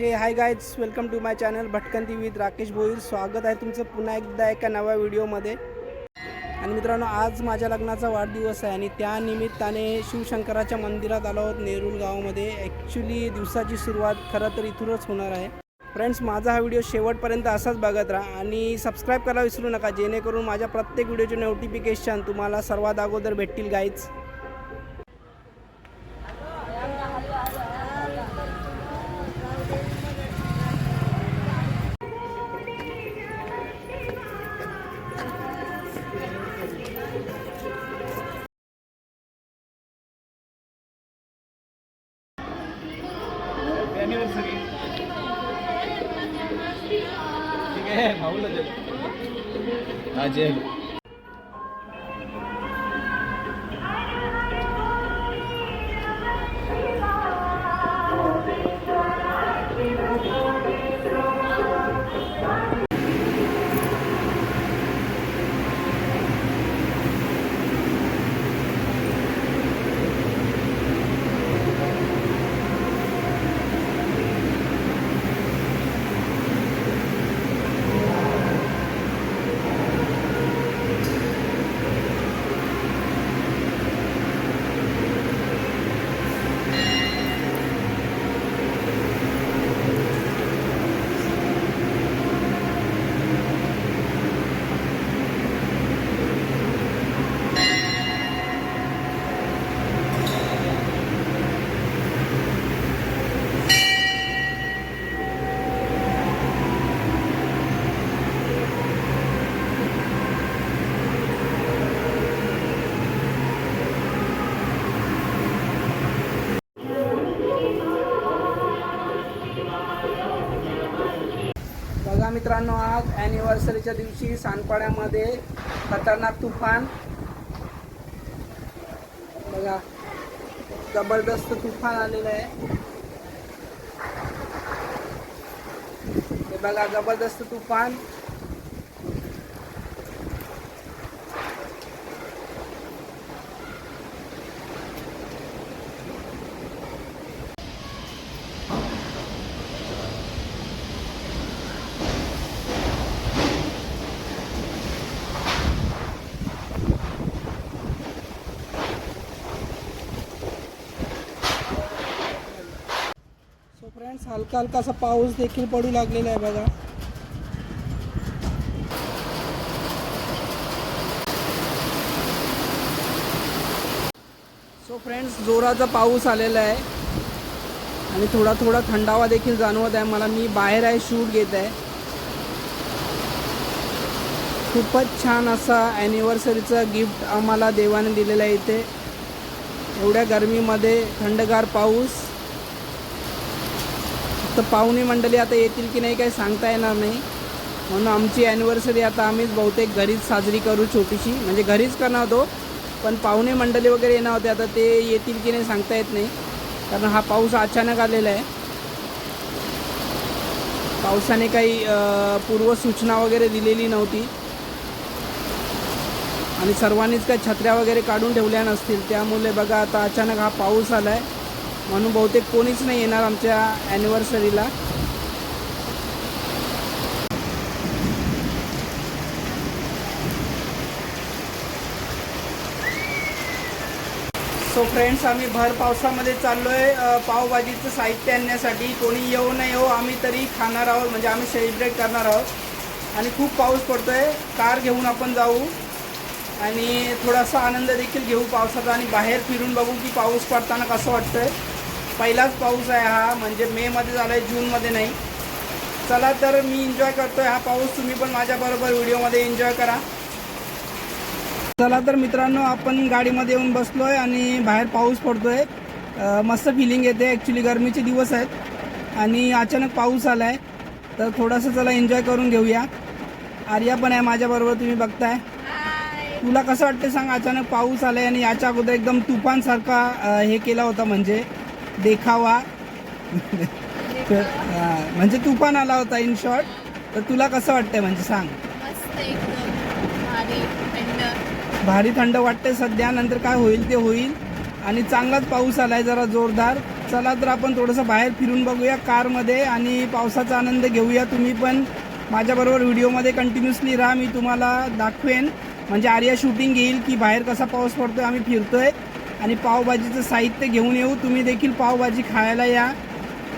Hey hi guys welcome to my channel भटकंती with Rakesh Bhoir स्वागत आहे तुमचं पुन्हा एकदा एका नव्या व्हिडिओमध्ये आणि मित्रांनो आज माझ्या लग्नाचा वाढदिवस आहे आणि त्या निमित्ताने शिवशंकराच्या मंदिरात आलो आहोत नेरूळ गावामध्ये. ॲक्च्युली दिवसाची सुरुवात खरं तर इथूनच होणार आहे. फ्रेंड्स माझा हा व्हिडिओ शेवटपर्यंत असाच बघत राहा आणि सबस्क्राईब करायला विसरू नका. जेणेकरून माझ्या प्रत्येक व्हिडिओचे नोटिफिकेशन तुम्हाला सर्वात अगोदर भेटतील गाईज हा जय मित्रांनो आज ॲनिव्हर्सरीच्या दिवशी सानपाड्यामध्ये खतरनाक तुफान. बघा जबरदस्त तुफान आलेलं आहे. बघा जबरदस्त तुफान. फ्रेंड्स हलका हलकासा पाऊस देखील पडू लागलेला आहे बघा. सो फ्रेंड्स जोराचा पाऊस आलेला आहे. आणि थोडा थोडा थंडावा देखील जाणवत आहे. मला मी बाहेर आहे शूट घेत आहे. खूपच छान असा ॲनिव्हर्सरीचा गिफ्ट आम्हाला देवाने दिलेला आहे इथे. एवढ्या गरमीमध्ये थंडगार पाऊस. तर पाहुणे मंडळी आता येतील की नाही काही सांगता येणार नाही. म्हणून आमची ॲनिव्हर्सरी आता आम्हीच बहुतेक घरीच साजरी करू छोटीशी. म्हणजे घरीच करणार होतो पण पाहुणे मंडळी वगैरे येणार होते. आता ते येतील की नाही सांगता येत नाही. कारण हा पाऊस अचानक आलेला आहे. पावसाने काही पूर्वसूचना वगैरे दिलेली नव्हती. आणि सर्वांनीच काही छत्र्या वगैरे काढून ठेवल्या नसतील. त्यामुळे बघा आता अचानक हा पाऊस आला आहे म्हणून बहुतेक कोणीच नाही येणार आमच्या ॲनिव्हर्सरीला सो फ्रेंड्स आम्ही भर पावसामध्ये चाललो आहे पावभाजीचं साहित्य आणण्यासाठी. कोणी येऊ नाही येऊ आम्ही तरी खाणार आहोत. म्हणजे आम्ही सेलिब्रेट करणार आहोत. आणि खूप पाऊस पडतो आहे कार घेऊन आपण जाऊ. आणि थोडासा आनंद देखील घेऊ पावसाचा आणि बाहेर फिरून बघू की पाऊस पडताना कसं आहे पहिलाच पाऊस आहे हा म्हणजे मेमध्ये झाला आहे जूनमध्ये नाही. चला तर मी एन्जॉय करतोय हा पाऊस तुम्ही पण माझ्याबरोबर व्हिडिओमध्ये एन्जॉय करा. चला तर मित्रांनो आपण गाडीमध्ये येऊन बसलो आहे आणि बाहेर पाऊस पडतो आहे मस्त फिलिंग येते ॲक्च्युली गरमीचे दिवस आहेत आणि अचानक पाऊस आला आहे तर थोडंसं चला एन्जॉय करून घेऊया. आर्या पण आहे माझ्याबरोबर तुम्ही बघताय. तुला कसं वाटतं सांग अचानक पाऊस आला आहे आणि याच्या अगोदर एकदम तुफानसारखा हे केला होता म्हणजे? देखावा. तर, म्हणजे तुफान आला होता इन शॉर्ट तर तुला कसं वाटतंय म्हणजे सांग. मस्त एकदम. भारी थंड. भारी थंड वाटते सध्या नंतर काय होईल ते होईल. आणि चांगलाच पाऊस आलाय जरा जोरदार. चला तर आपण थोडंसं बाहेर फिरून बघूया कारमध्ये आणि पावसाचा आनंद घेऊया तुम्ही पण. माझ्याबरोबर व्हिडिओमध्ये कंटिन्युअसली राहा मी तुम्हाला दाखवेन. म्हणजे आर्या शूटिंग घेईल की बाहेर कसा पाऊस पडतोय आम्ही फिरतोय. आणि पावभाजीचं साहित्य घेऊन येऊ. तुम्ही देखील पावभाजी खायला या.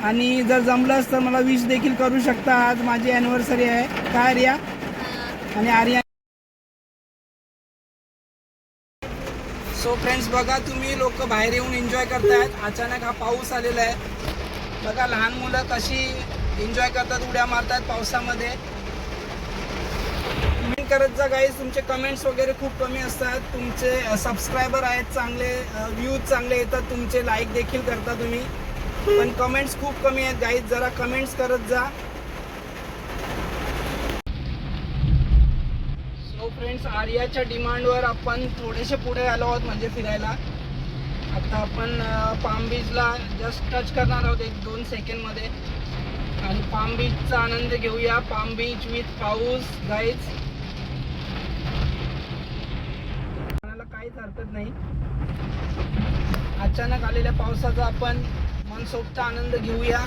आणि जर जमलंच तर मला विश देखील करू शकता. आज माझी ॲनिव्हर्सरी आहे. काय आर्या? आणि आर्या सो फ्रेंड्स बघा तुम्ही लोक बाहेर येऊन एन्जॉय करतायत. अचानक हा पाऊस आलेला आहे. बघा लहान मुलं कशी एन्जॉय करतात उड्या मारतात पावसामध्ये. कमेंट करत जा गाईज तुमचे कमेंट्स वगैरे खूप कमी असतात. तुमचे सबस्क्रायबर आहेत चांगले व्ह्यूज चांगले येतात. तुमचे लाईक देखील करता तुम्ही. पण कमेंट्स खूप कमी आहेत गाईज जरा कमेंट्स करत जा. सो फ्रेंड्स आर्याच्या डिमांडवर आपण थोडेसे पुढे आलो आहोत म्हणजे फिरायला. आता आपण पाम बीचला जस्ट टच करणार आहोत एक दोन सेकंडमध्ये आणि पाम बीचचा आनंद घेऊया. पाम बीच विथ पाऊस गाईज हरकत नाही. अचानक आलेल्या पावसाचा आपण मनसोक्त आनंद घेऊया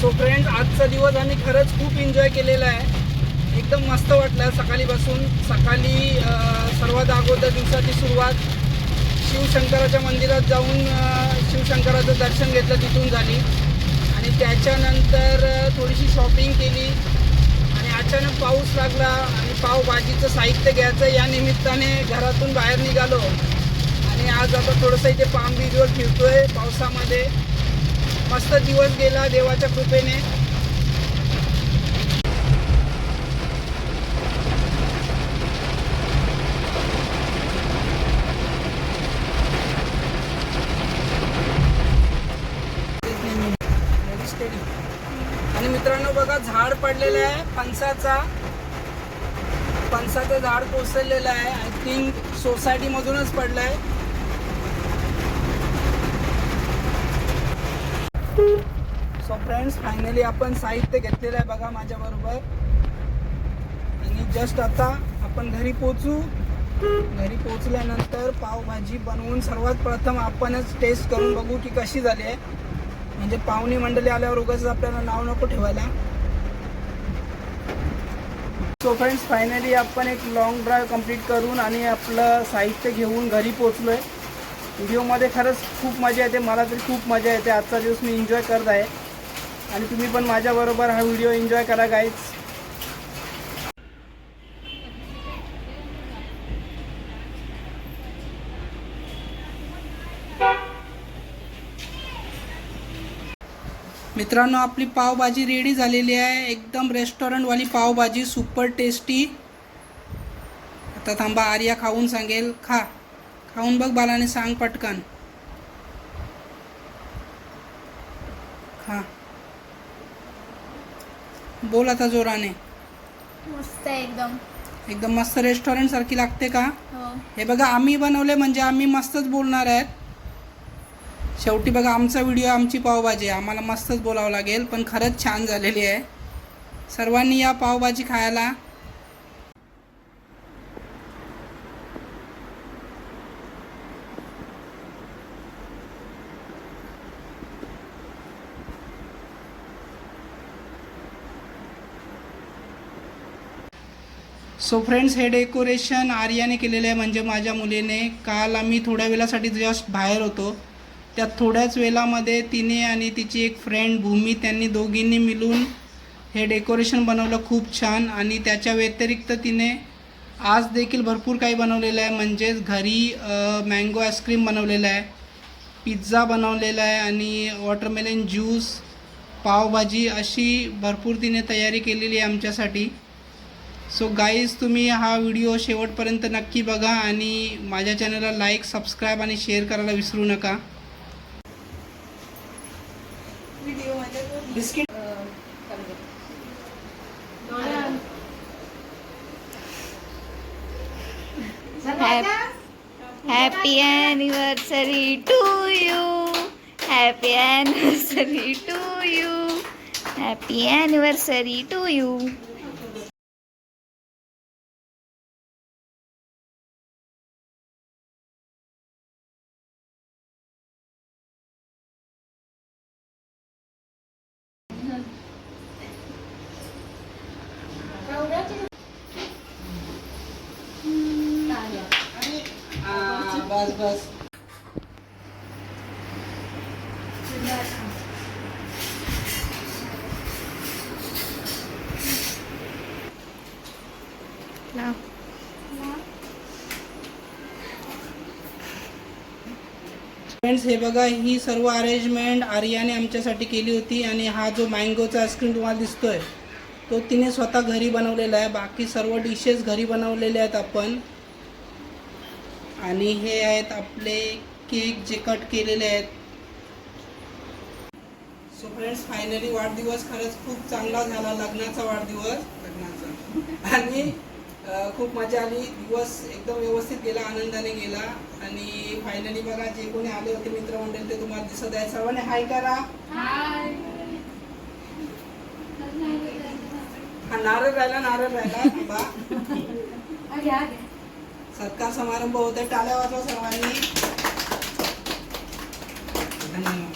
सो फ्रेंड्स आजचा दिवस आम्ही खरंच खूप एन्जॉय केलेला आहे एकदम सकाळी वाटलं. सकाळीपासून सकाळी सर्वात अगोदर दिवसाची सुरुवात शिवशंकराच्या मंदिरात जाऊन शिवशंकराचं दर्शन घेतलं तिथून झाली. आणि त्याच्यानंतर थोडीशी शॉपिंग केली. आणि अचानक पाऊस लागला आणि पावभाजीचं साहित्य घ्यायचं. या निमित्ताने घरातून बाहेर निघालो. आणि आज आता थोडंसं इथे पाम बीजवर फिरतो आहे पावसामध्ये. मस्त दिवस गेला देवाच्या कृपेने आणि मित्रांनो बघा झाड पडलेला आहे. फणसाचा फणसाचं झाड कोसळलेलं आहे. आय थिंक सोसायटीमधूनच पडलं आहे सो फ्रेंड्स फायनली आपण साहित्य घेतलेलं आहे बघा माझ्याबरोबर. आणि जस्ट आता आपण घरी पोचू घरी पोचल्यानंतर पावभाजी बनवून सर्वात प्रथम आपणच टेस्ट करून बघू की कशी झाली आहे. म्हणजे पाहुणे मंडळी आल्यावर उगाच आपल्याला नाव नको ठेवायला. सो फ्रेंड्स फायनली आपण एक लॉंग ड्राईव्ह कंप्लीट करून आणि आपलं साहित्य घेऊन घरी पोचलो आहे व्हिडिओमध्ये खरंच खूप मजा येते मला तरी खूप मजा येते. आजचा दिवस मी एन्जॉय करत आहे. आणि तुम्ही पण माझ्याबरोबर हा व्हिडिओ एन्जॉय करा गाईज मित्रांनो आपली पावभाजी रेडी झालेली आहे. एकदम रेस्टॉरंटवाली पावभाजी सुपर टेस्टी आता थांबा आर्या खाऊन सांगेल. खा. खाऊन बघ बालाने सांग पटकन. खा. बोल आता जोराने. मस्त आहे एकदम. एकदम मस्त रेस्टॉरंट सारखी लागते का? हो. हे बघा आम्ही बनवले म्हणजे आम्ही मस्तच बोलणार आहेत. शेवटी बघा आमचा व्हिडिओ आमची पावभाजी. आहे आम्हाला मस्तच बोलावं लागेल पण खरंच छान झालेली आहे. सर्वांनी या पावभाजी खायला सो फ्रेंड्स हे डेकोरेशन आर्याने केलेलं आहे. म्हणजे माझ्या मुलीने. काल आम्ही थोड्या वेळासाठी जस्ट बाहेर होतो. त्या थोड्याच वेळामध्ये तिने आणि तिची एक फ्रेंड भूमी त्यांनी दोघींनी मिळून हे डेकोरेशन बनवलं खूप छान. आणि त्याच्या व्यतिरिक्त तिने आज देखील भरपूर काही बनवलेलं आहे. म्हणजेच घरी मँगो आईस्क्रीम बनवलेलं आहे पिझ्झा बनवलेला आहे आणि वॉटरमेलन ज्यूस पावभाजी अशी भरपूर तिने तयारी केलेली आहे आमच्यासाठी. सो गाईज तुम्ही हा व्हिडिओ शेवटपर्यंत नक्की बघा आणि माझ्या चॅनलला लाईक सबस्क्राईब आणि शेअर करायला विसरू नका. Biscuit happy anniversary to you happy anniversary to you happy anniversary to you बस बस. फ्रेंड्स हे बघा ही सर्व अरेंजमेंट आर्याने आमच्यासाठी केली होती आणि हा जो मँगोचा आईस्क्रीम तुम्हाला दिसतोय तो तिने स्वतः घरी बनवलेला आहे. बाकी सर्व डिशेस घरी बनवलेले आहेत आपण. आणि हे आहेत आपले केक जे कट केलेले आहेत. सो फ्रेंड्स फायनली वाढदिवस खरंच खूप चांगला झाला लग्नाचा वाढदिवस. लग्नाचा. आणि खूप मजा आली. दिवस एकदम व्यवस्थित गेला आनंदाने गेला. आणि फायनली बघा जे कोणी आले होते मित्रमंडळी ते तुम्हाला दिसत आहे सर्वांनी हाय करा. हा नारळ राहिला नारळ राहिला. थांबा. सत्कार समारंभ होते टाळ्या वाजवा सर्वांनी. धन्यवाद.